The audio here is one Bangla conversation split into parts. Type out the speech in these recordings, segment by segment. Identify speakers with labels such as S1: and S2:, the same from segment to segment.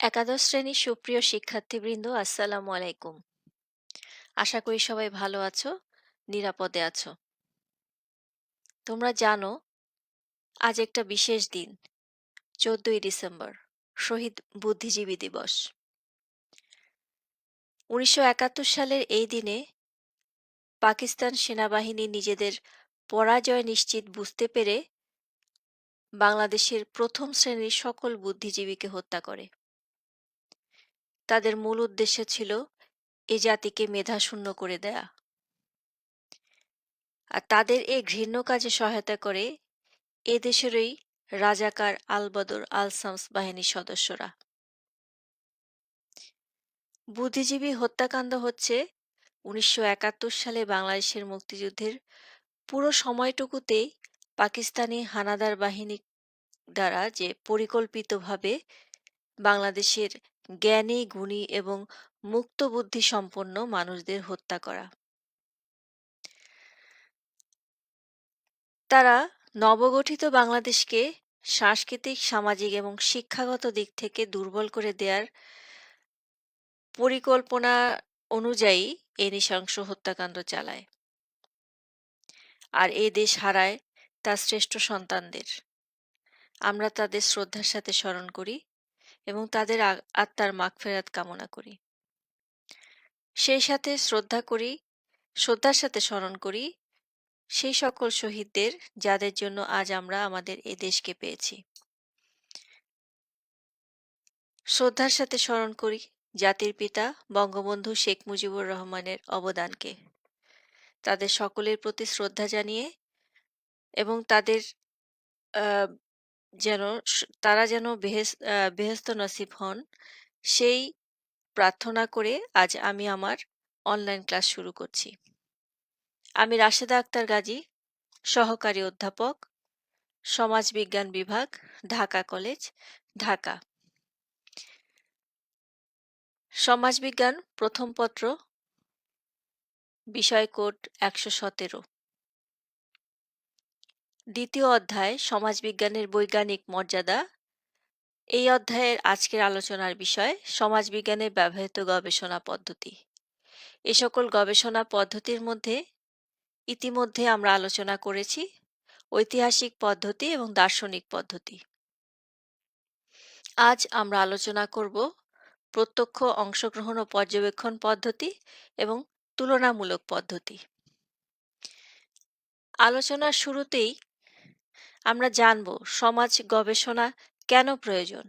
S1: একাদশ শ্রেণির সুপ্রিয় শিক্ষার্থীবৃন্দ, আসসালামু আলাইকুম। আশা করি সবাই ভালো আছো, নিরাপদে আছো। তোমরা জানো, আজ একটা বিশেষ দিন, চোদ্দই ডিসেম্বর, শহীদ বুদ্ধিজীবী দিবস। উনিশশো একাত্তর সালের এই দিনে পাকিস্তান সেনাবাহিনী নিজেদের পরাজয় নিশ্চিত বুঝতে পেরে বাংলাদেশের প্রথম শ্রেণির সকল বুদ্ধিজীবীকে হত্যা করে। তাদের মূল উদ্দেশ্য ছিল এ জাতিকে মেধাশূন্য করে দেয়া। আর তাদের এই ঘৃণ্য কাজে সহায়তা করে এ দেশেরই রাজাকার আল বদর আল সামস বাহিনীর সদস্যরা। বুদ্ধিজীবী হত্যাকাণ্ড হচ্ছে উনিশশো একাত্তর সালে বাংলাদেশের মুক্তিযুদ্ধের পুরো সময়টুকুতেই পাকিস্তানি হানাদার বাহিনী দ্বারা যে পরিকল্পিতভাবে বাংলাদেশের জ্ঞানী, গুণী এবং মুক্ত বুদ্ধি সম্পন্ন মানুষদের হত্যা করা। তারা নবগঠিত বাংলাদেশকে সাংস্কৃতিক, সামাজিক এবং শিক্ষাগত দিক থেকে দুর্বল করে দেওয়ার পরিকল্পনা অনুযায়ী এ নৃশংস হত্যাকাণ্ড চালায়। আর এই দেশ হারায় তার শ্রেষ্ঠ সন্তানদের। আমরা তাদের শ্রদ্ধার সাথে স্মরণ করি। এবং তাদের আত্মার মাগফেরাত কামনা করি। সেই সাথে শ্রদ্ধা করি, শ্রদ্ধার সাথে স্মরণ করি সেই সকল শহীদদের যাদের জন্য আজ আমরা আমাদের এ দেশকে পেয়েছি। শ্রদ্ধার সাথে স্মরণ করি জাতির পিতা বঙ্গবন্ধু শেখ মুজিবুর রহমানের অবদানকে। তাদের সকলের প্রতি শ্রদ্ধা জানিয়ে এবং তাদের যেন তারা যেন বেহেস্ত নসিব হন, সেই প্রার্থনা করে আজ আমি আমার অনলাইন ক্লাস শুরু করছি। আমি রাশেদা আক্তার গাজী, সহকারী অধ্যাপক সমাজবিজ্ঞান বিভাগ, ঢাকা কলেজ, ঢাকা। সমাজবিজ্ঞান প্রথম পত্র, বিষয় কোড একশো সতেরো। দ্বিতীয় অধ্যায়, সমাজবিজ্ঞানের বৈজ্ঞানিক মর্যাদা। এই অধ্যায়ের আজকের আলোচনার বিষয়, সমাজবিজ্ঞানের ব্যবহৃত গবেষণা পদ্ধতি। এ সকল গবেষণা পদ্ধতির মধ্যে ইতিমধ্যে আমরা আলোচনা করেছি ঐতিহাসিক পদ্ধতি এবং দার্শনিক পদ্ধতি। আজ আমরা আলোচনা করব প্রত্যক্ষ অংশগ্রহণ ও পর্যবেক্ষণ পদ্ধতি এবং তুলনামূলক পদ্ধতি। আলোচনার শুরুতেই আমরা জানব সমাজ গবেষণা কেন প্রয়োজন।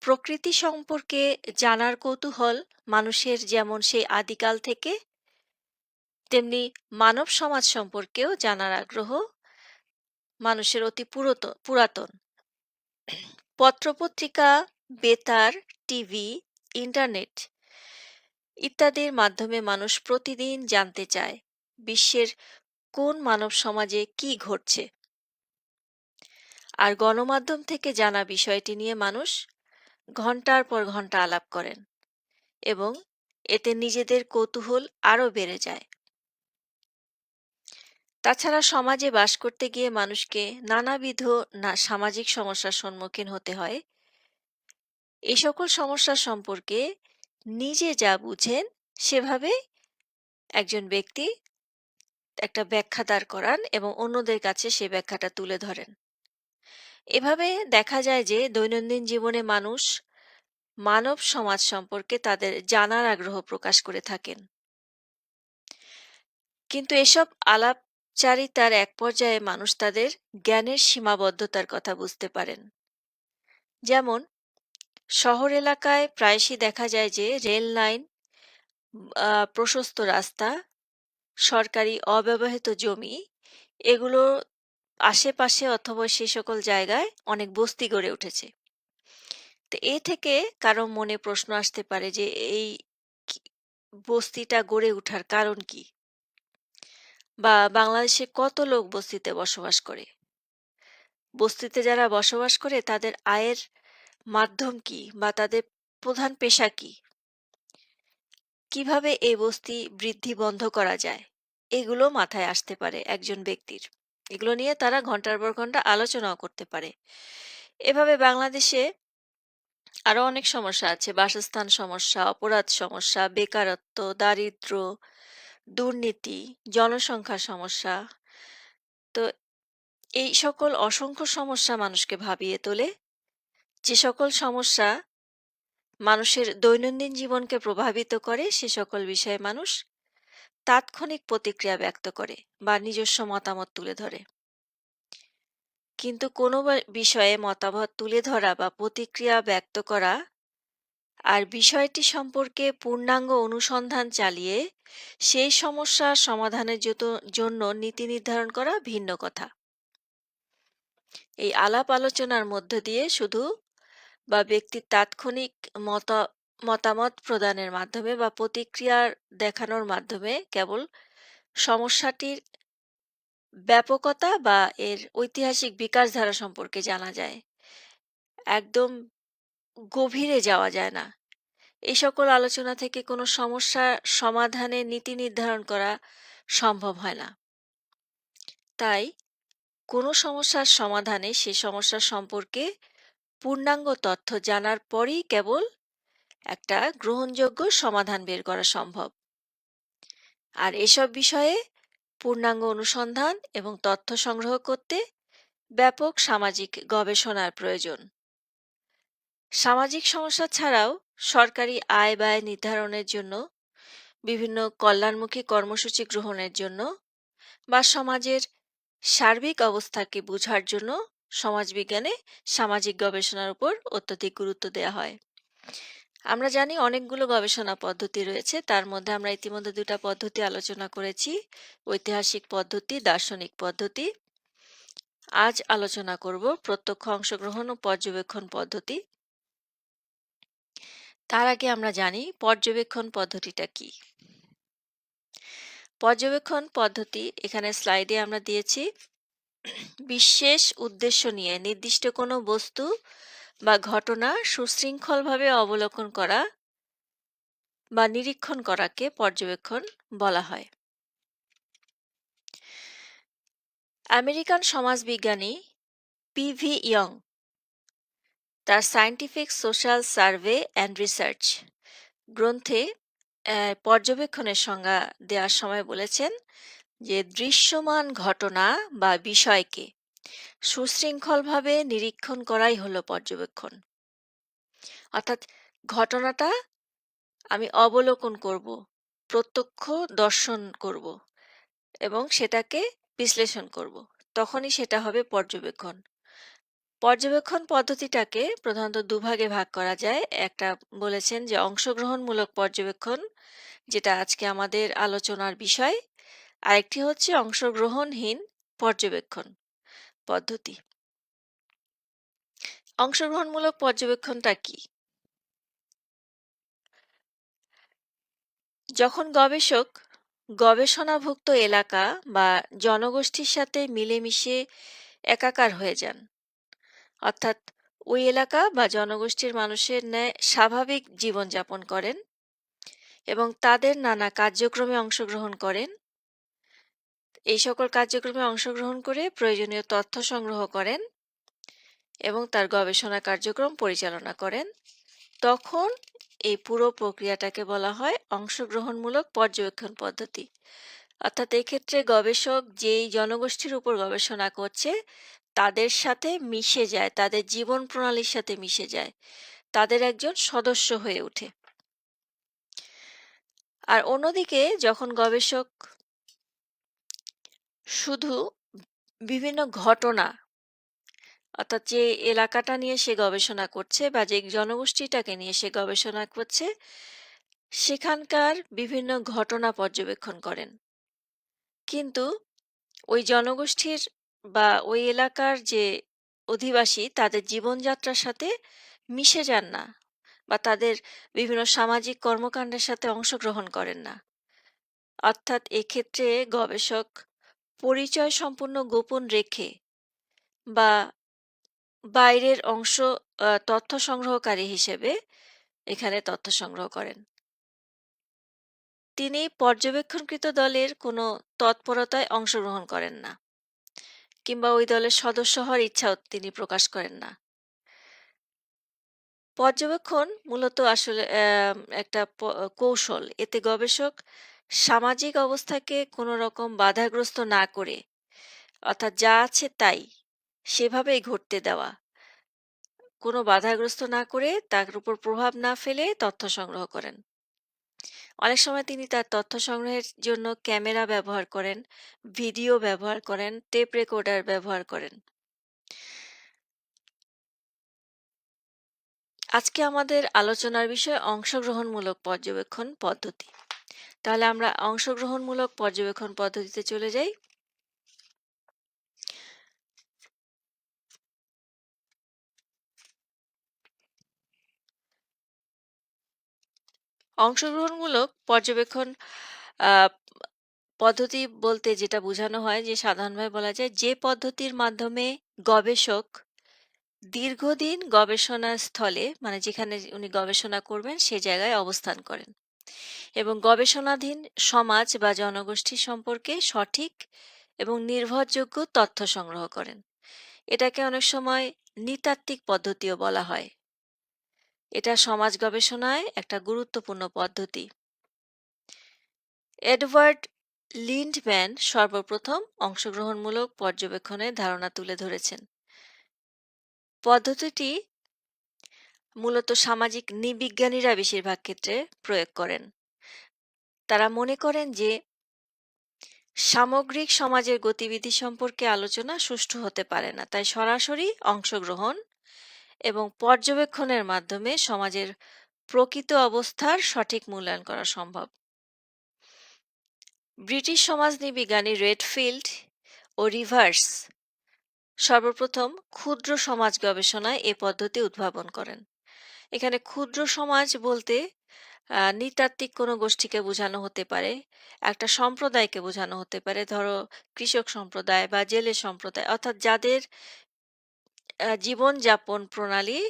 S1: প্রকৃতি সম্পর্কে জানার কৌতূহল মানুষের যেমন সেই আদিকাল থেকে, তেমনি মানব সমাজ সম্পর্কেও জানার আগ্রহ মানুষের অতি পুরাতন। পত্রপত্রিকা, বেতার, টিভি, ইন্টারনেট ইত্যাদির মাধ্যমে মানুষ প্রতিদিন জানতে চায় বিশ্বের কোন মানব সমাজে কি ঘটছে? আর গণমাধ্যম থেকে জানা বিষয়টি নিয়ে মানুষ ঘণ্টার পর ঘণ্টা আলাপ করেন এবং এতে নিজেদের কৌতূহল আরও বেড়ে যায়। তাছাড়া সমাজে বাস করতে গিয়ে মানুষকে নানাবিধ না সামাজিক সমস্যার সম্মুখীন হতে হয়। এই সকল সমস্যা সম্পর্কে নিজে যা বুঝেন সেভাবে একজন ব্যক্তি একটা ব্যাখ্যা দাঁড় করান এবং অন্যদের কাছে সে ব্যাখ্যাটা তুলে ধরেন। এভাবে দেখা যায় যে, দৈনন্দিন জীবনে মানুষ মানব সমাজ সম্পর্কে তাদের জানার আগ্রহ প্রকাশ করে থাকেন। কিন্তু এসব আলাপচারিতার এক পর্যায়ে মানুষ তাদের জ্ঞানের সীমাবদ্ধতার কথা বুঝতে পারেন। যেমন, শহর এলাকায় প্রায়শই দেখা যায় যে, রেল লাইন প্রশস্ত রাস্তা সরকারি অব্যবহৃত জমি, এগুলো আশেপাশে অথবা সে সকল জায়গায় অনেক বস্তি গড়ে উঠেছে। তো এ থেকে কারও মনে প্রশ্ন আসতে পারে যে, এই বস্তিটা গড়ে ওঠার কারণ কি? বা বাংলাদেশে কত লোক বস্তিতে বসবাস করে? বস্তিতে যারা বসবাস করে, তাদের আয়ের মাধ্যম কি? বা তাদের প্রধান পেশা কি? কীভাবে এই বস্তি বৃদ্ধি বন্ধ করা যায় এগুলো মাথায় আসতে পারে একজন ব্যক্তির এগুলো নিয়ে তারা ঘণ্টার পর ঘণ্টা আলোচনাও করতে পারে এভাবে বাংলাদেশে আরও অনেক সমস্যা আছে। বাসস্থান সমস্যা, অপরাধ সমস্যা, বেকারত্ব, দারিদ্র দুর্নীতি, জনসংখ্যা সমস্যা। তো এই সকল অসংখ্য সমস্যা মানুষকে ভাবিয়ে তোলে। যে সকল সমস্যা মানুষের দৈনন্দিন জীবনকে প্রভাবিত করে সে সকল বিষয়ে মানুষ তাৎক্ষণিক প্রতিক্রিয়া ব্যক্ত করে বা নিজস্ব মতামত তুলে ধরে। কিন্তু কোনো বিষয়ে মতামত তুলে ধরা বা প্রতিক্রিয়া ব্যক্ত করা আর বিষয়টি সম্পর্কে পূর্ণাঙ্গ অনুসন্ধান চালিয়ে সেই সমস্যার সমাধানের জন্য নীতি নির্ধারণ করা ভিন্ন কথা এই আলাপ আলোচনার মধ্য দিয়ে শুধু বা ব্যক্তির তাৎক্ষণিক মত, মতামত প্রদানের মাধ্যমে বা প্রতিক্রিয়ার দেখানোর মাধ্যমে কেবল সমস্যাটির ব্যাপকতা বা এর ঐতিহাসিক বিকাশ ধারা সম্পর্কে জানা যায়। একদম গভীরে যাওয়া যায় না। এই সকল আলোচনা থেকে কোনো সমস্যা সমাধানে নীতি নির্ধারণ করা সম্ভব হয় না। তাই কোনো সমস্যার সমাধানে সে সমস্যা সম্পর্কে পূর্ণাঙ্গ তথ্য জানার পরই কেবল একটা গ্রহণযোগ্য সমাধান বের করা সম্ভব। আর এসব বিষয়ে পূর্ণাঙ্গ অনুসন্ধান এবং তথ্য সংগ্রহ করতে ব্যাপক সামাজিক গবেষণার প্রয়োজন। সামাজিক সমস্যা ছাড়াও সরকারি আয় ব্যয় নির্ধারণের জন্য, বিভিন্ন কল্যাণমুখী কর্মসূচি গ্রহণের জন্য বা সমাজের সার্বিক অবস্থাকে বোঝার জন্য সমাজবিজ্ঞানে সামাজিক গবেষণার উপর অত্যধিক গুরুত্ব দেওয়া হয়। আমরা জানি অনেকগুলো গবেষণা পদ্ধতি রয়েছে, তার মধ্যে আমরা ইতিমধ্যে দুটা পদ্ধতি আলোচনা করেছি, ঐতিহাসিক পদ্ধতি, দার্শনিক পদ্ধতি। আজ আলোচনা করব প্রত্যক্ষ অংশগ্রহণ ও পর্যবেক্ষণ পদ্ধতি। তার আগে আমরা জানি পর্যবেক্ষণ পদ্ধতিটা কি। পর্যবেক্ষণ পদ্ধতি এখানে স্লাইডে আমরা দিয়েছি বিশেষ উদ্দেশ্য নিয়ে নির্দিষ্ট কোনো বস্তু বা ঘটনা সুশৃঙ্খলভাবে অবলোকন করা বা নিরীক্ষণ করাকে পর্যবেক্ষণ বলা হয়। আমেরিকান সমাজবিজ্ঞানী পিভি ইয়ং তার scientific social survey and research গ্রন্থে পর্যবেক্ষণের সংজ্ঞা দেওয়ার সময় বলেছেন যে দৃশ্যমান ঘটনা বা বিষয়কে সুশৃঙ্খলভাবে নিরীক্ষণ করাই হলো পর্যবেক্ষণ। অর্থাৎ ঘটনাটা আমি অবলোকন করব, প্রত্যক্ষ দর্শন করব এবং সেটাকে বিশ্লেষণ করব। তখনই সেটা হবে পর্যবেক্ষণ। পর্যবেক্ষণ পদ্ধতিটাকে প্রধানত দুভাগে ভাগ করা যায়। একটা বলেছেন যে অংশগ্রহণমূলক পর্যবেক্ষণ, যেটা আজকে আমাদের আলোচনার বিষয়। আরেকটি হচ্ছে অংশগ্রহণহীন পর্যবেক্ষণ পদ্ধতি। অংশগ্রহণমূলক পর্যবেক্ষণটা কি? যখন গবেষক গবেষণাভুক্ত এলাকা বা জনগোষ্ঠীর সাথে মিলেমিশে একাকার হয়ে যান, অর্থাৎ ওই এলাকা বা জনগোষ্ঠীর মানুষের ন্যায় স্বাভাবিক জীবনযাপন করেন এবং তাদের নানা কার্যক্রমে অংশগ্রহণ করেন এই সকল কার্যক্রমে অংশগ্রহণ করে প্রয়োজনীয় তথ্য সংগ্রহ করেন এবং তার গবেষণা কার্যক্রম পরিচালনা করেন। তখন এই পুরো প্রক্রিয়াটাকে বলা হয় অংশগ্রহণমূলক পর্যবেক্ষণ পদ্ধতি। অর্থাৎ এক্ষেত্রে গবেষক যেই জনগোষ্ঠীর উপর গবেষণা করছে, তাদের সাথে মিশে যায়, তাদের জীবন প্রণালীর সাথে মিশে যায়, তাদের একজন সদস্য হয়ে ওঠে। আর অন্যদিকে যখন গবেষক শুধু বিভিন্ন ঘটনা, অর্থাৎ যে এলাকাটা নিয়ে সে গবেষণা করছে বা যে জনগোষ্ঠীটাকে নিয়ে সে গবেষণা করছে, সেখানকার বিভিন্ন ঘটনা পর্যবেক্ষণ করেন। কিন্তু ওই জনগোষ্ঠীর বা ওই এলাকার যে অধিবাসী তাদের জীবনযাত্রার সাথে মিশে যান না বা তাদের বিভিন্ন সামাজিক কর্মকাণ্ডের সাথে অংশগ্রহণ করেন না। অর্থাৎ এক্ষেত্রে গবেষক পরিচয় সম্পূর্ণ গোপন রেখে বা বাইরের অংশ তথ্য সংগ্রহকারী হিসেবে এখানে তথ্য সংগ্রহ করেন তিনি পর্যবেক্ষণকৃত দলের কোনো তৎপরতায় অংশগ্রহণ করেন না কিংবা ওই দলের সদস্য হওয়ার ইচ্ছাও তিনি প্রকাশ করেন না পর্যবেক্ষণ মূলত আসলে একটা কৌশল। এতে গবেষক সামাজিক অবস্থাকে কোনো রকম বাধাগ্রস্ত না করে, অর্থাৎ যা আছে তাই, সেভাবেই ঘটতে দেওয়া। কোনো বাধাগ্রস্ত না করে, তার উপর প্রভাব না ফেলে তথ্য সংগ্রহ করেন। অনেক সময় তিনি তার তথ্য সংগ্রহের জন্য ক্যামেরা ব্যবহার করেন, ভিডিও ব্যবহার করেন, টেপ রেকর্ডার ব্যবহার করেন। আজকে আমাদের আলোচনার বিষয় অংশগ্রহণমূলক পর্যবেক্ষণ পদ্ধতি। তাহলে আমরা অংশগ্রহণমূলক পর্যবেক্ষণ পদ্ধতিতে চলে যাই। অংশগ্রহণমূলক পর্যবেক্ষণ পদ্ধতি বলতে যেটা বোঝানো হয় যে সাধারণভাবে বলা যায় যে পদ্ধতির মাধ্যমে গবেষক দীর্ঘদিন গবেষণা স্থলে মানে যেখানে উনি গবেষণা করবেন সে জায়গায় অবস্থান করেন এবং গবেষণাধীন সমাজ বা জনগোষ্ঠী সম্পর্কে সঠিক এবং নির্ভরযোগ্য তথ্য সংগ্রহ করেন। এটাকে অনেক সময় নৃতাত্ত্বিক পদ্ধতিও বলা হয়। এটা সমাজ গবেষণায় একটা গুরুত্বপূর্ণ পদ্ধতি। এডওয়ার্ড লিন্ডম্যান সর্বপ্রথম অংশগ্রহণমূলক পর্যবেক্ষণের ধারণা তুলে ধরেছেন। পদ্ধতিটি মূলত সামাজিক নৃবিজ্ঞানীরা বেশিরভাগ ক্ষেত্রে প্রয়োগ করেন। তারা মনে করেন যে, সামগ্রিক সমাজের গতিবিধি সম্পর্কে আলোচনা সুষ্ঠু হতে পারে না। তাই সরাসরি অংশগ্রহণ এবং পর্যবেক্ষণের মাধ্যমে সমাজের প্রকৃত অবস্থার সঠিক মূল্যায়ন করা সম্ভব। ব্রিটিশ সমাজনীবিজ্ঞানী রেডফিল্ড ও রিভার্স সর্বপ্রথম ক্ষুদ্র সমাজ গবেষণায় এ পদ্ধতি উদ্ভাবন করেন। এখানে ক্ষুদ্র সমাজ বলতে নৃতাত্ত্বিক কোনো গোষ্ঠীকে বোঝানো হতে পারে, একটা সম্প্রদায়কে বোঝানো হতে পারে, ধরো কৃষক সম্প্রদায় বা জেলে সম্প্রদায়, অর্থাৎ যাদের জীবনযাপন প্রণালী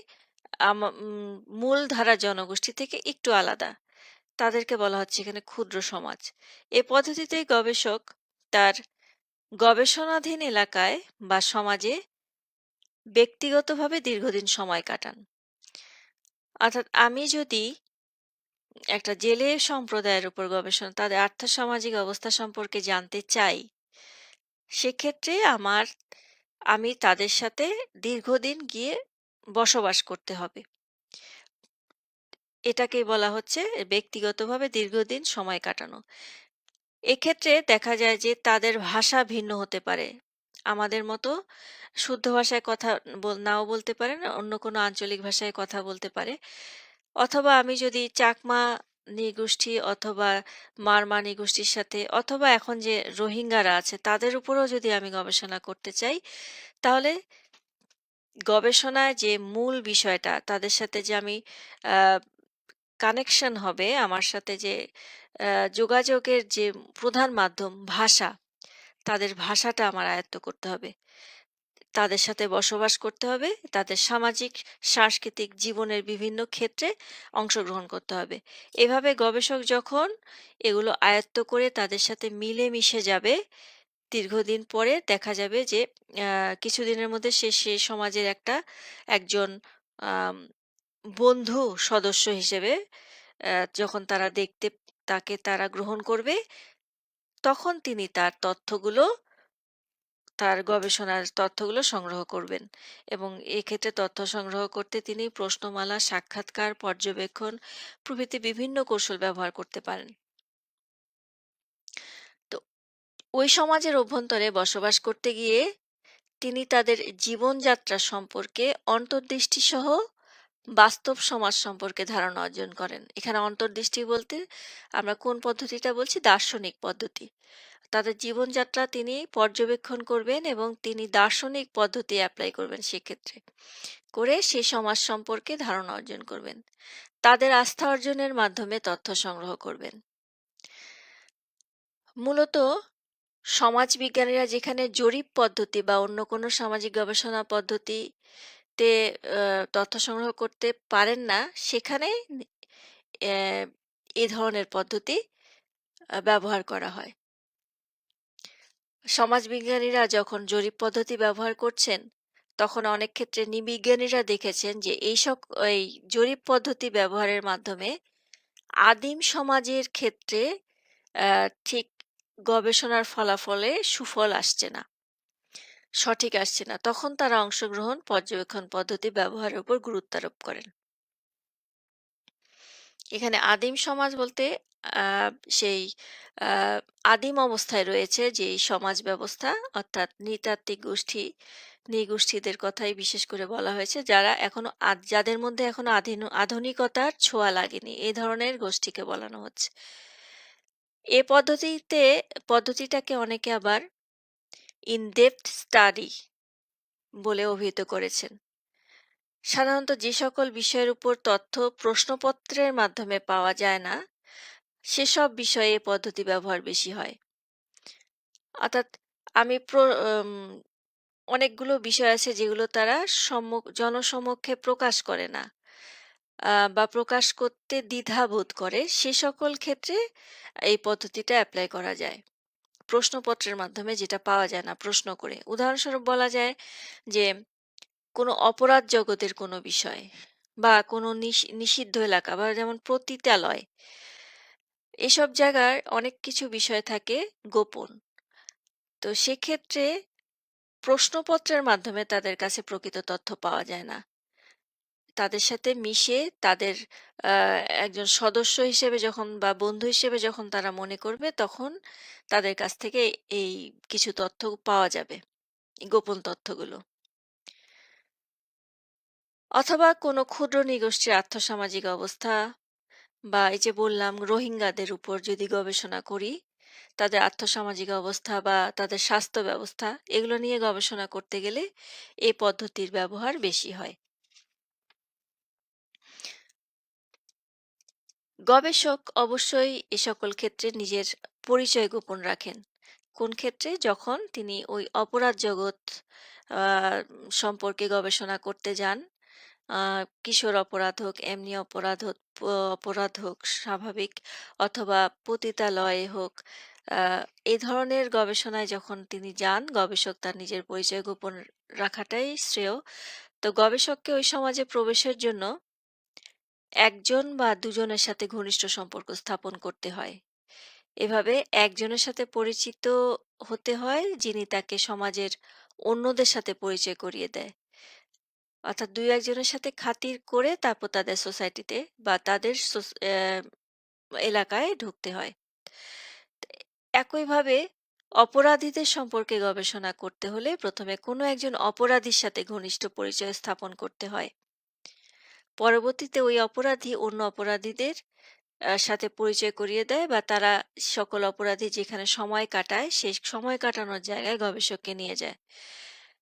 S1: মূলধারা জনগোষ্ঠী থেকে একটু আলাদা। তাদেরকে বলা হচ্ছে এখানে ক্ষুদ্র সমাজ। এ পদ্ধতিতে গবেষক তার গবেষণাধীন এলাকায় বা সমাজে ব্যক্তিগতভাবে দীর্ঘদিন সময় কাটান। অর্থাৎ আমি যদি একটা জেলে সম্প্রদায়ের উপর গবেষণা, তাদের আর্থসামাজিক অবস্থা সম্পর্কে জানতে চাই, সেক্ষেত্রে আমার, আমি তাদের সাথে দীর্ঘদিন গিয়ে বসবাস করতে হবে। এটাকেই বলা হচ্ছে ব্যক্তিগতভাবে দীর্ঘদিন সময় কাটানো। এক্ষেত্রে দেখা যায় যে তাদের ভাষা ভিন্ন হতে পারে। আমাদের মতো শুদ্ধ ভাষায় কথা নাও বলতে পারেন অন্য কোনো আঞ্চলিক ভাষায় কথা বলতে পারে। অথবা আমি যদি চাকমা নৃগোষ্ঠী অথবা মারমা নৃগোষ্ঠীর সাথে অথবা এখন যে রোহিঙ্গারা আছে তাদের উপরও যদি আমি গবেষণা করতে চাই, তাহলে গবেষণায় যে মূল বিষয়টা তাদের সাথে যে আমি কানেকশন হবে, আমার সাথে যে যোগাযোগের যে প্রধান মাধ্যম ভাষা তাদের ভাষাটা আমার আয়ত্ত করতে হবে। তাদের সাথে বসবাস করতে হবে, তাদের সামাজিক, সাংস্কৃতিক জীবনের বিভিন্ন ক্ষেত্রে অংশগ্রহণ করতে হবে। এভাবে গবেষক যখন এগুলো আয়ত্ত করে তাদের সাথে মিলে মিশে যাবে, দীর্ঘদিন পরে দেখা যাবে যে কিছুদিনের মধ্যে সে সে সমাজের একটা একজন বন্ধু সদস্য হিসেবে যখন তারা দেখতে, তাকে তারা গ্রহণ করবে তখন তিনি তার তথ্যগুলো, তার গবেষণার তথ্যগুলো সংগ্রহ করবেন এবং এক্ষেত্রে তথ্য সংগ্রহ করতে তিনি প্রশ্নমালা, সাক্ষাৎকার, পর্যবেক্ষণ প্রভৃতি বিভিন্ন কৌশল ব্যবহার করতে পারেন। তো ওই সমাজের অভ্যন্তরে বসবাস করতে গিয়ে তিনি তাদের জীবনযাত্রা সম্পর্কে অন্তর্দৃষ্টি সহ বাস্তব সমাজ সম্পর্কে ধারণা অর্জন করেন। এখানে অন্তর্দৃষ্টি বলতে আমরা কোন পদ্ধতিটা বলছি? দার্শনিক পদ্ধতি। তাদের জীবনযাত্রা তিনি পর্যবেক্ষণ করবেন এবং তিনি দার্শনিক পদ্ধতি অ্যাপ্লাই করবেন সেক্ষেত্রে। করে সে সমাজ সম্পর্কে ধারণা অর্জন করবেন। তাদের আস্থা অর্জনের মাধ্যমে তথ্য সংগ্রহ করবেন। মূলত সমাজ বিজ্ঞানীরা যেখানে জরিপ পদ্ধতি বা অন্য কোনো সামাজিক গবেষণা পদ্ধতিতে তথ্য সংগ্রহ করতে পারেন না সেখানে এ ধরনের পদ্ধতি ব্যবহার করা হয় সমাজবিজ্ঞানীরা যখন জরিপ পদ্ধতি ব্যবহার করছেন, তখন অনেক ক্ষেত্রে নিবিজ্ঞানীরা দেখেছেন যে এই সক এই জরিপ পদ্ধতি ব্যবহারের মাধ্যমে আদিম সমাজের ক্ষেত্রে ঠিক গবেষণার ফলাফলে সুফল আসছে না। সঠিক আসছে না। তখন তারা অংশগ্রহণ পর্যবেক্ষণ পদ্ধতি ব্যবহারের উপর গুরুত্ব আরোপ করেন। এখানে আদিম সমাজ বলতে সেই আদিম অবস্থায় রয়েছে যেই সমাজ ব্যবস্থা অর্থাৎ নৃতাত্ত্বিক গোষ্ঠী, নৃগোষ্ঠীদের কথাই বিশেষ করে বলা হয়েছে যারা এখনও যাদের মধ্যে এখনও আধীন আধুনিকতার ছোঁয়া লাগেনি। এ ধরনের গোষ্ঠীকে বলানো হচ্ছে। এ পদ্ধতিতে পদ্ধতিটাকে অনেকে আবার ইন ডেপথ স্টাডি বলে অভিহিত করেছেন। সাধারণত যে সকল বিষয়ের উপর তথ্য প্রশ্নপত্রের মাধ্যমে পাওয়া যায় না, সেসব বিষয়ে এ পদ্ধতি ব্যবহার বেশি হয়। অর্থাৎ আমি অনেকগুলো বিষয় আছে যেগুলো তারা সম্মুখ জনসমক্ষে প্রকাশ করে না। বা প্রকাশ করতে দ্বিধাবোধ করে, সে সকল ক্ষেত্রে এই পদ্ধতিটা অ্যাপ্লাই করা যায়। প্রশ্নপত্রের মাধ্যমে যেটা পাওয়া যায় না প্রশ্ন করে। উদাহরণস্বরূপ বলা যায় যে, কোনো অপরাধ জগতের কোনো বিষয় বা কোনো নিষ নিষিদ্ধ এলাকা বা যেমন প্রতিতালয় এসব জায়গার অনেক কিছু বিষয় থাকে গোপন। তো সেক্ষেত্রে প্রশ্নপত্রের মাধ্যমে তাদের কাছে প্রকৃত তথ্য পাওয়া যায় না। তাদের সাথে মিশে তাদের একজন সদস্য হিসেবে যখন বা বন্ধু হিসেবে যখন তারা মনে করবে তখন তাদের কাছ থেকে এই কিছু তথ্য পাওয়া যাবে। গোপন তথ্যগুলো। অথবা কোনো ক্ষুদ্র নৃগোষ্ঠীর আর্থসামাজিক অবস্থা বা এই যে বললাম রোহিঙ্গাদের উপর যদি গবেষণা করি, তাদের আর্থসামাজিক অবস্থা বা তাদের স্বাস্থ্য ব্যবস্থা এগুলো নিয়ে গবেষণা করতে গেলে এই পদ্ধতির ব্যবহার বেশি হয়। গবেষক অবশ্যই এ সকল ক্ষেত্রে নিজের পরিচয় গোপন রাখেন। কোন ক্ষেত্রে? যখন তিনি ওই অপরাধ জগৎ সম্পর্কে গবেষণা করতে যান। কিশোর অপরাধ হোক, এমনি অপরাধ হোক অপরাধ হোক স্বাভাবিক অথবা পতিতালয়ে হোক। এ ধরনের গবেষণায় যখন তিনি যান, গবেষক তার নিজের পরিচয় গোপন রাখাটাই শ্রেয়। তো গবেষককে ওই সমাজে প্রবেশের জন্য একজন বা দুজনের সাথে ঘনিষ্ঠ সম্পর্ক স্থাপন করতে হয়। এভাবে একজনের সাথে পরিচিত হতে হয়, যিনি তাকে সমাজের অন্যদের সাথে পরিচয় করিয়ে দেয়। অর্থাৎ ২-১ জনের সাথে খাতির করে তারপর তাদের সোসাইটিতে বা তাদের এলাকায় ঢুকতে হয়। একইভাবে অপরাধীদের সম্পর্কে গবেষণা করতে হলে প্রথমে কোনো একজন অপরাধীর সাথে ঘনিষ্ঠ পরিচয় স্থাপন করতে হয়। পরবর্তীতে ওই অপরাধী অন্য অপরাধীদের সাথে পরিচয় করিয়ে দেয় বা তারা সকল অপরাধী যেখানে সময় কাটায়, সেই সময় কাটানোর জায়গায় গবেষককে নিয়ে যায়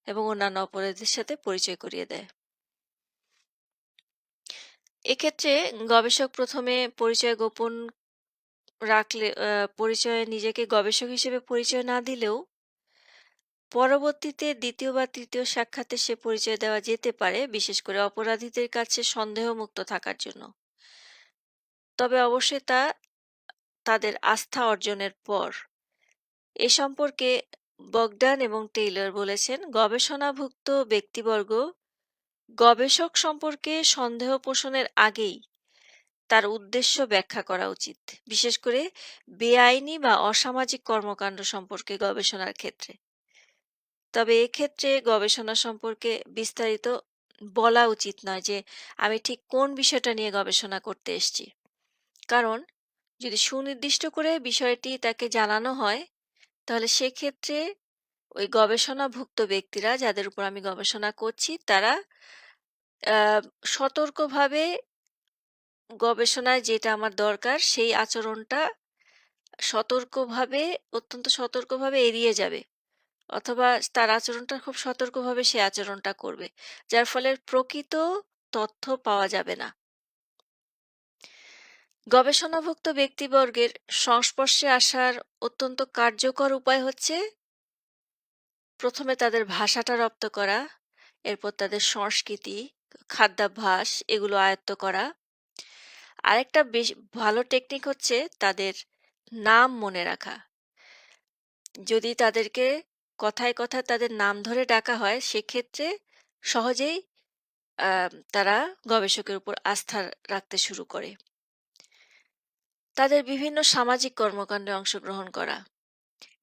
S1: এবং অন্যান্য অপরাধীদের সাথে পরিচয় করিয়ে দেয়। এক্ষেত্রে গবেষক প্রথমে পরিচয় গোপন রাখলে পরিচয় নিজেকে গবেষক হিসেবে পরিচয় না দিলেও পরবর্তীতে দ্বিতীয় বা তৃতীয় সাক্ষাতে সে পরিচয় দেওয়া যেতে পারে, বিশেষ করে অপরাধীদের কাছে সন্দেহমুক্ত থাকার জন্য। তবে অবশ্যই তা তাদের আস্থা অর্জনের পর। এ সম্পর্কে বগডান এবং টেইলর বলেছেন, গবেষণাভুক্ত ব্যক্তিবর্গ গবেষক সম্পর্কে সন্দেহ পোষণের আগেই তার উদ্দেশ্য ব্যাখ্যা করা উচিত। বিশেষ করে বেআইনি বা অসামাজিক কর্মকাণ্ড সম্পর্কে গবেষণার ক্ষেত্রে। তবে এক্ষেত্রে গবেষণা সম্পর্কে বিস্তারিত বলা উচিত নয় যে, আমি ঠিক কোন বিষয়টা নিয়ে গবেষণা করতে এসছি। কারণ যদি সুনির্দিষ্ট করে বিষয়টি তাকে জানানো হয়, তাহলে সেক্ষেত্রে ওই গবেষণাভুক্ত ব্যক্তিরা যাদের উপর আমি গবেষণা করছি, তারা সতর্কভাবে গবেষণায় যেটা আমার দরকার সেই আচরণটা সতর্কভাবে অত্যন্ত সতর্কভাবে এড়িয়ে যাবে। অথবা তার আচরণটা খুব সতর্কভাবে সে আচরণটা করবে। যার ফলে প্রকৃত তথ্য পাওয়া যাবে না। গবেষণাভুক্ত ব্যক্তিবর্গের সংস্পর্শে আসার অত্যন্ত কার্যকর উপায় হচ্ছে প্রথমে তাদের ভাষাটা রপ্ত করা, এরপর তাদের সংস্কৃতি, খাদ্যাভ্যাস এগুলো আয়ত্ত করা। আরেকটা বেশ ভালো টেকনিক হচ্ছে তাদের নাম মনে রাখা। যদি তাদেরকে কথায়, কথায় তাদের নাম ধরে ডাকা হয়, সেক্ষেত্রে সহজেই তারা গবেষকের উপর আস্থা রাখতে শুরু করে। তাদের বিভিন্ন সামাজিক কর্মকাণ্ডে অংশগ্রহণ করা।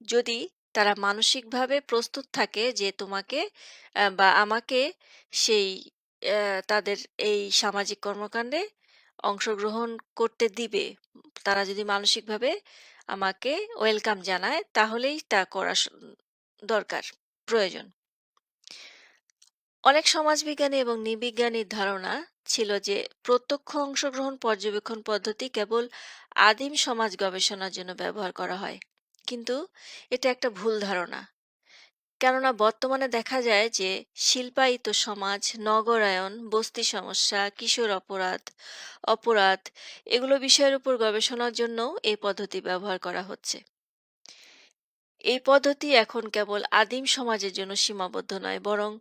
S1: যদি তারা মানসিকভাবে প্রস্তুত থাকে যে তোমাকে বা আমাকে সেই তাদের এই সামাজিক কর্মকাণ্ডে অংশগ্রহণ করতে দিবে। তারা যদি মানসিকভাবে আমাকে ওয়েলকাম জানায় তাহলেই তা করা দরকার, প্রয়োজন। অনেক সমাজবিজ্ঞানী এবং নৃবিজ্ঞানীর ধারণা ছিল যে প্রত্যক্ষ অংশগ্রহণ পর্যবেক্ষণ পদ্ধতি কেবল আদিম সমাজ গবেষণার জন্য ব্যবহার করা হয়। কিন্তু এটা একটা ভুল ধারণা। কেননা বর্তমানে দেখা যায় যে শিল্পায়িত সমাজ, নগরায়ন, বস্তি সমস্যা, কিশোর অপরাধ, অপরাধ এগুলো বিষয়ের উপর গবেষণার জন্যও এই পদ্ধতি ব্যবহার করা হচ্ছে। এই পদ্ধতি এখন কেবল আদিম সমাজের জন্য সীমাবদ্ধ নয় বরং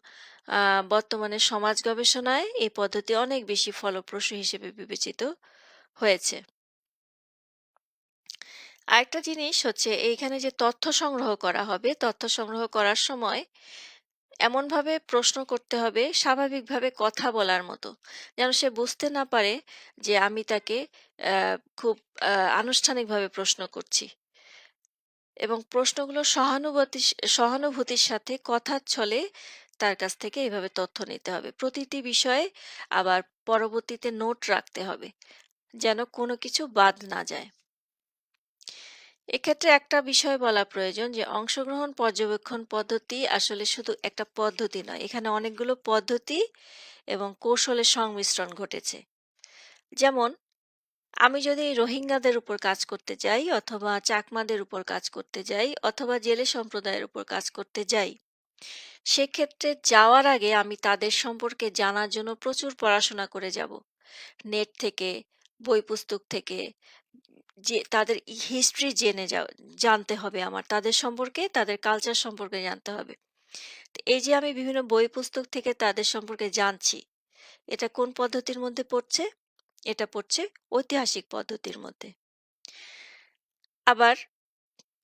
S1: বর্তমানে সমাজ গবেষণায় এই পদ্ধতি অনেক বেশি ফলপ্রসূ হিসেবে বিবেচিত হয়েছে। আরেকটা জিনিস হচ্ছে এইখানে যে তথ্য সংগ্রহ করা হবে, তথ্য সংগ্রহ করার সময় এমনভাবে প্রশ্ন করতে হবে স্বাভাবিকভাবে কথা বলার মতো। যেন সে বুঝতে না পারে যে আমি তাকে খুব আনুষ্ঠানিকভাবে প্রশ্ন করছি। এবং প্রশ্নগুলো সহানুভূতি সহানুভূতির সাথে কথার ছলে তার কাছ থেকে এভাবে তথ্য নিতে হবে। প্রতিটি বিষয়ে আবার পরবর্তীতে নোট রাখতে হবে। যেন কোনো কিছু বাদ না যায়। এক্ষেত্রে একটা বিষয় বলা প্রয়োজন যে অংশগ্রহণ পর্যবেক্ষণ পদ্ধতি আসলে শুধু একটা পদ্ধতি নয়। এখানে অনেকগুলো পদ্ধতি এবং কৌশলের সংমিশ্রণ ঘটেছে। যেমন আমি যদি রোহিঙ্গাদের উপর কাজ করতে যাই অথবা চাকমাদের উপর কাজ করতে যাই অথবা জেলে সম্প্রদায়ের উপর কাজ করতে যাই, সেক্ষেত্রে যাওয়ার আগে আমি তাদের সম্পর্কে জানার জন্য প্রচুর পড়াশোনা করে যাব। নেট থেকে বই পুস্তক থেকে, যে তাদের হিস্ট্রি জেনে যাও, জানতে হবে আমার, তাদের সম্পর্কে, তাদের কালচার সম্পর্কে জানতে হবে। এই যে আমি বিভিন্ন বই পুস্তক থেকে তাদের সম্পর্কে জানছি, এটা কোন পদ্ধতির মধ্যে পড়ছে? এটা পড়ছে ঐতিহাসিক পদ্ধতির মধ্যে। আবার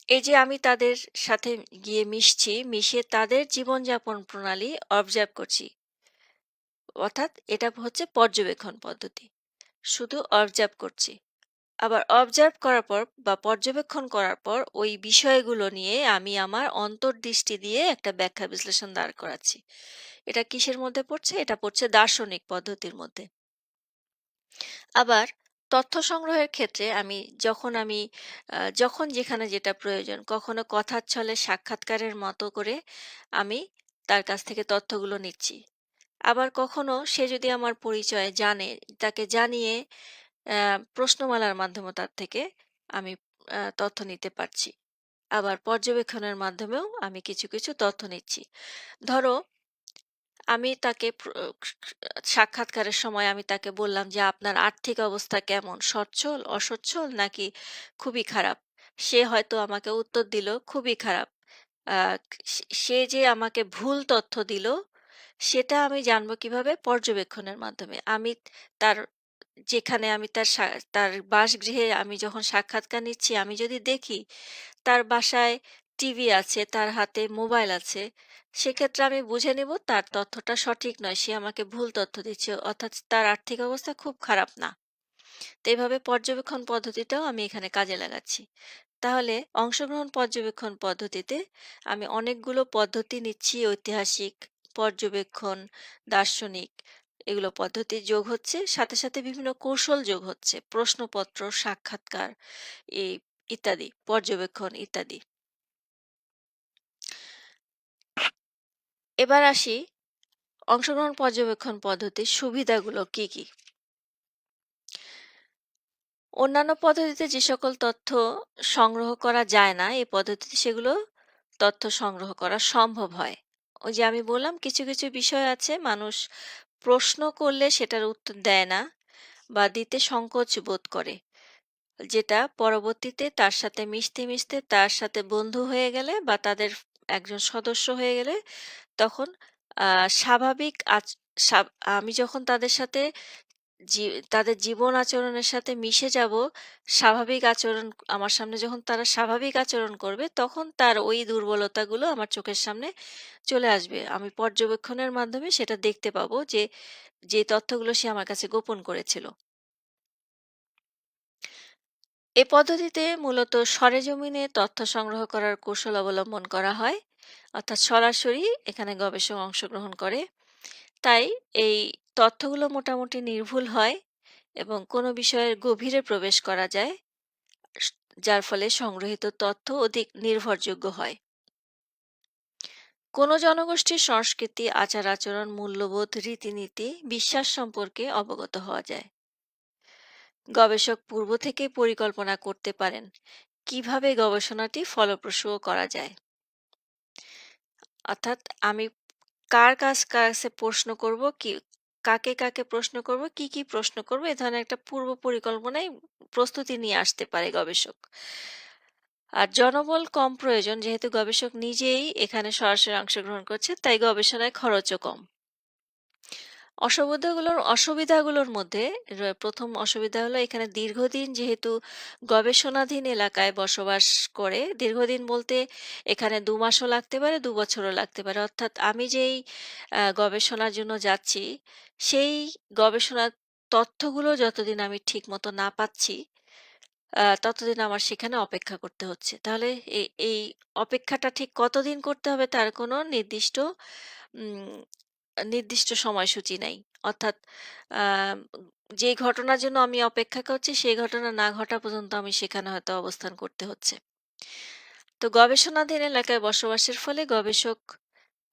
S1: এই যে আমি তাদের সাথে গিয়ে মিশছি মিশে তাদের জীবনযাপন প্রণালী অবজার্ভ করছি, অর্থাৎ এটা হচ্ছে পর্যবেক্ষণ পদ্ধতি। শুধু অবজার্ভ করছি, আবার অবজার্ভ করার পর বা পর্যবেক্ষণ করার পর ওই বিষয়গুলো নিয়ে আমি আমার অন্তর্দৃষ্টি দিয়ে একটা ব্যাখ্যা বিশ্লেষণ দাঁড় করাচ্ছি। এটা কিসের মধ্যে পড়ছে? এটা পড়ছে দার্শনিক পদ্ধতির মধ্যে। আবার তথ্য সংগ্রহের ক্ষেত্রে আমি যখন আমি যখন যেখানে যেটা প্রয়োজন, কখনো কথার ছলে সাক্ষাৎকারের মতো করে আমি তার কাছ থেকে তথ্যগুলো নিচ্ছি। আবার কখনো সে যদি আমার পরিচয় জানে, তাকে জানিয়ে প্রশ্নমালার মাধ্যমে তার থেকে আমি তথ্য নিতে পারছি। আবার পর্যবেক্ষণের মাধ্যমেও আমি কিছু কিছু তথ্য নিচ্ছি। ধরো আমি তাকে সাক্ষাৎকারের সময় আমি তাকে বললাম যে, আপনার আর্থিক অবস্থা কেমন? সচ্ছল? অসচ্ছল? নাকি খুবই খারাপ? সে হয়তো আমাকে উত্তর দিল, খুবই খারাপ। সে যে আমাকে ভুল তথ্য দিল, সেটা আমি জানব কীভাবে? পর্যবেক্ষণের মাধ্যমে। আমি তার, যেখানে আমি তার তার বাসগৃহে আমি যখন সাক্ষাৎকার নিচ্ছি, আমি যদি দেখি তার বাসায় টিভি আছে, তার হাতে মোবাইল আছে, সেক্ষেত্রে আমি বুঝে নেব তার তথ্যটা সঠিক নয়। সে আমাকে ভুল তথ্য দিচ্ছে। অর্থাৎ তার আর্থিক অবস্থা খুব খারাপ না। তো এভাবে পর্যবেক্ষণ পদ্ধতিটাও আমি এখানে কাজে লাগাচ্ছি। তাহলে অংশগ্রহণ পর্যবেক্ষণ পদ্ধতিতে আমি অনেকগুলো পদ্ধতি নিচ্ছি ঐতিহাসিক, পর্যবেক্ষণ, দার্শনিক এগুলো পদ্ধতি যোগ হচ্ছে। সাথে, সাথে বিভিন্ন কৌশল যোগ হচ্ছে। প্রশ্নপত্র, সাক্ষাৎকার এই ইত্যাদি, পর্যবেক্ষণ ইত্যাদি। এবার আসি অংশগ্রহণ পর্যবেক্ষণ পদ্ধতির সুবিধাগুলো কি কি? অন্যান্য পদ্ধতিতে যে সকল তথ্য সংগ্রহ করা যায় না, এই পদ্ধতিতে সেগুলো তথ্য সংগ্রহ করা সম্ভব হয়। ওই যে আমি বললাম, কিছু কিছু বিষয় আছে, মানুষ প্রশ্ন করলে সেটার উত্তর দেয় না বা দিতে সংকোচ বোধ করে। যেটা পরবর্তীতে তার সাথে মিশতে মিশতে তার সাথে বন্ধু হয়ে গেলে বা তাদের একজন সদস্য হয়ে গেলে তখন স্বাভাবিক আচ আমি যখন তাদের সাথে তাদের জীবন আচরণের সাথে মিশে যাব, স্বাভাবিক আচরণ আমার সামনে যখন তারা স্বাভাবিক আচরণ করবে, তখন তার ওই দুর্বলতাগুলো আমার চোখের সামনে চলে আসবে। আমি পর্যবেক্ষণের মাধ্যমে সেটা দেখতে পাবো যে, যে তথ্যগুলো সে আমার কাছে গোপন করেছিল। এ পদ্ধতিতে মূলত সরেজমিনে তথ্য সংগ্রহ করার কৌশল অবলম্বন করা হয়। অর্থাৎ সরাসরি এখানে গবেষক অংশগ্রহণ করে। তাই এই তথ্যগুলো মোটামুটি নির্ভুল হয় এবং কোনো বিষয়ের গভীরে প্রবেশ করা যায়। যার ফলে সংগৃহীত তথ্য অধিক নির্ভরযোগ্য হয়। কোনো জনগোষ্ঠীর সংস্কৃতি, আচার-আচরণ, মূল্যবোধ, রীতিনীতি, বিশ্বাস সম্পর্কে অবগত হওয়া যায়। গবেষক পূর্ব থেকেই পরিকল্পনা করতে পারেন কীভাবে গবেষণাটি ফলপ্রসূ করা যায়। অর্থাৎ আমি কার কাছ কাছে প্রশ্ন করব, কি কাকে, কাকে প্রশ্ন করব, কি, কি প্রশ্ন করব এ ধরনের একটা পূর্ব পরিকল্পনায় প্রস্তুতি নিয়ে আসতে পারে গবেষক। আর জনবল কম প্রয়োজন যেহেতু গবেষক নিজেই এখানে সরাসরি অংশগ্রহণ করছে তাই গবেষণায় খরচও কম। অসুবিধাগুলোর অসুবিধাগুলোর মধ্যে প্রথম অসুবিধা হলো এখানে দীর্ঘদিন যেহেতু গবেষণাধীন এলাকায় বসবাস করে, দীর্ঘদিন বলতে এখানে দু মাসও লাগতে পারে, দু বছরও লাগতে পারে। অর্থাৎ আমি যেই গবেষণার জন্য যাচ্ছি, সেই গবেষণার তথ্যগুলো যতদিন আমি ঠিকমতো না পাচ্ছি, ততদিন আমার সেখানে অপেক্ষা করতে হচ্ছে। তাহলে এই অপেক্ষাটা ঠিক কতদিন করতে হবে তার কোনো নির্দিষ্ট নির্দিষ্ট সময়সূচি নাই। অর্থাৎ যে ঘটনার জন্য আমি অপেক্ষা করছি, সেই ঘটনা না ঘটা পর্যন্ত আমি সেখানে হয়তো অবস্থান করতে হচ্ছে। তো গবেষণাধীন এলাকায় বসবাসের ফলে গবেষক,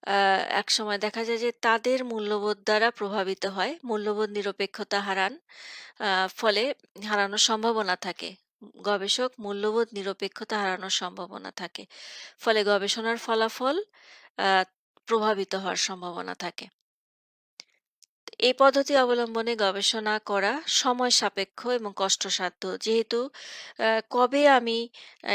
S1: আ, একসময় দেখা যায় যে তাদের মূল্যবোধ দ্বারা প্রভাবিত হয়। মূল্যবোধ নিরপেক্ষতা হারান। ফলে হারানোর সম্ভাবনা থাকে। গবেষক মূল্যবোধ নিরপেক্ষতা হারানোর সম্ভাবনা থাকে। ফলে গবেষণার ফলাফল প্রভাবিত হওয়ার সম্ভাবনা থাকে। এই পদ্ধতি অবলম্বনে গবেষণা করা সময় সাপেক্ষ এবং কষ্টসাধ্য। যেহেতু কবে আমি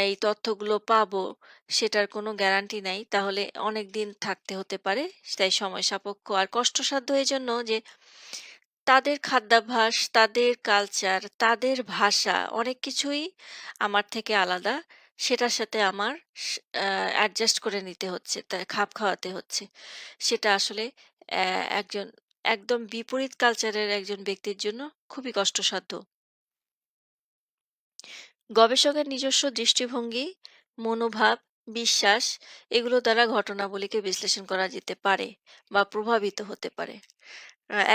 S1: এই তথ্যগুলো পাবো সেটার কোনো গ্যারান্টি নাই। তাহলে অনেক দিন থাকতে হতে পারে। তাই সময় সাপেক্ষ আর কষ্টসাধ্য এই জন্য যে তাদের খাদ্যাভ্যাস, তাদের কালচার, তাদের ভাষা অনেক কিছুই আমার থেকে আলাদা। সেটার সাথে আমার অ্যাডজাস্ট করে নিতে হচ্ছে। তা খাপ খাওয়াতে হচ্ছে। সেটা আসলে একজন একদম বিপরীত কালচারের একজন ব্যক্তির জন্য খুবই কষ্টসাধ্য। গবেষকের নিজস্ব দৃষ্টিভঙ্গি, মনোভাব, বিশ্বাস এগুলো দ্বারা ঘটনাবলীকে বিশ্লেষণ করা যেতে পারে বা প্রভাবিত হতে পারে।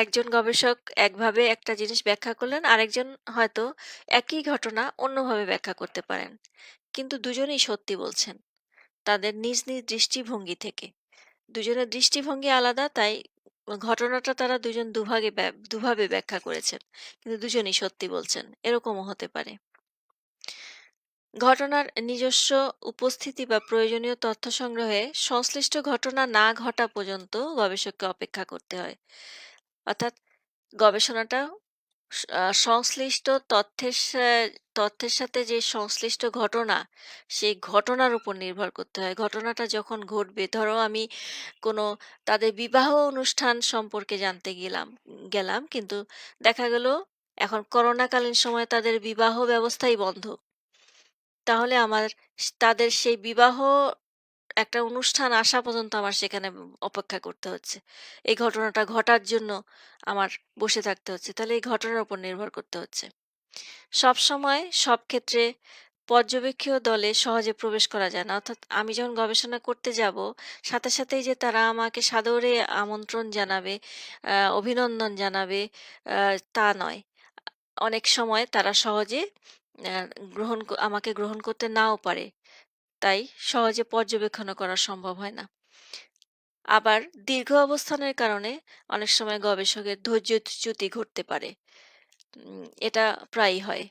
S1: একজন গবেষক একভাবে একটা জিনিস ব্যাখ্যা করলেন, আরেকজন হয়তো একই ঘটনা অন্যভাবে ব্যাখ্যা করতে পারেন। কিন্তু দুজনেই সত্যি বলছেন। তাদের নিজ, নিজ দৃষ্টিভঙ্গি থেকে। দুজনের দৃষ্টিভঙ্গি আলাদা তাই ঘটনাটা তারা দুজন দুভাগে দুভাবে ব্যাখ্যা করেছেন। কিন্তু দুজনই সত্যি বলছেন। এরকমও হতে পারে। ঘটনার নিজস্ব উপস্থিতি বা প্রয়োজনীয় তথ্য সংগ্রহে সংশ্লিষ্ট ঘটনা না ঘটা পর্যন্ত গবেষককে অপেক্ষা করতে হয়। অর্থাৎ গবেষণাটা সংশ্লিষ্ট তথ্যের সা তথ্যের সাথে যে সংশ্লিষ্ট ঘটনা, সেই ঘটনার উপর নির্ভর করতে হয়। ঘটনাটা যখন ঘটবে ধরো আমি কোনো তাদের বিবাহ অনুষ্ঠান সম্পর্কে জানতে গেলাম গেলাম কিন্তু দেখা গেল এখন করোনাকালীন সময়ে তাদের বিবাহ ব্যবস্থাই বন্ধ। তাহলে আমার তাদের সেই বিবাহ একটা অনুষ্ঠান আসা পর্যন্ত আমার সেখানে অপেক্ষা করতে হচ্ছে। এই ঘটনাটা ঘটার জন্য আমার বসে থাকতে হচ্ছে। তাহলে এই ঘটনার উপর নির্ভর করতে হচ্ছে। সব সময় সব ক্ষেত্রে পর্যবেক্ষীয় দলে সহজে প্রবেশ করা যায় না। অর্থাৎ আমি যখন গবেষণা করতে যাব, সাথে সাথেই যে তারা আমাকে সাদরে আমন্ত্রণ জানাবে, অভিনন্দন জানাবে, তা নয়। অনেক সময় তারা সহজে গ্রহণ আমাকে গ্রহণ করতে নাও পারে। তাই সহজে পর্যবেক্ষণ করা সম্ভব হয় না। আবার দীর্ঘ অবস্থানের কারণে অনেক সময় গবেষকের ধৈর্যচ্যুতি ঘটতে পারে। এটা প্রায়ই হয়।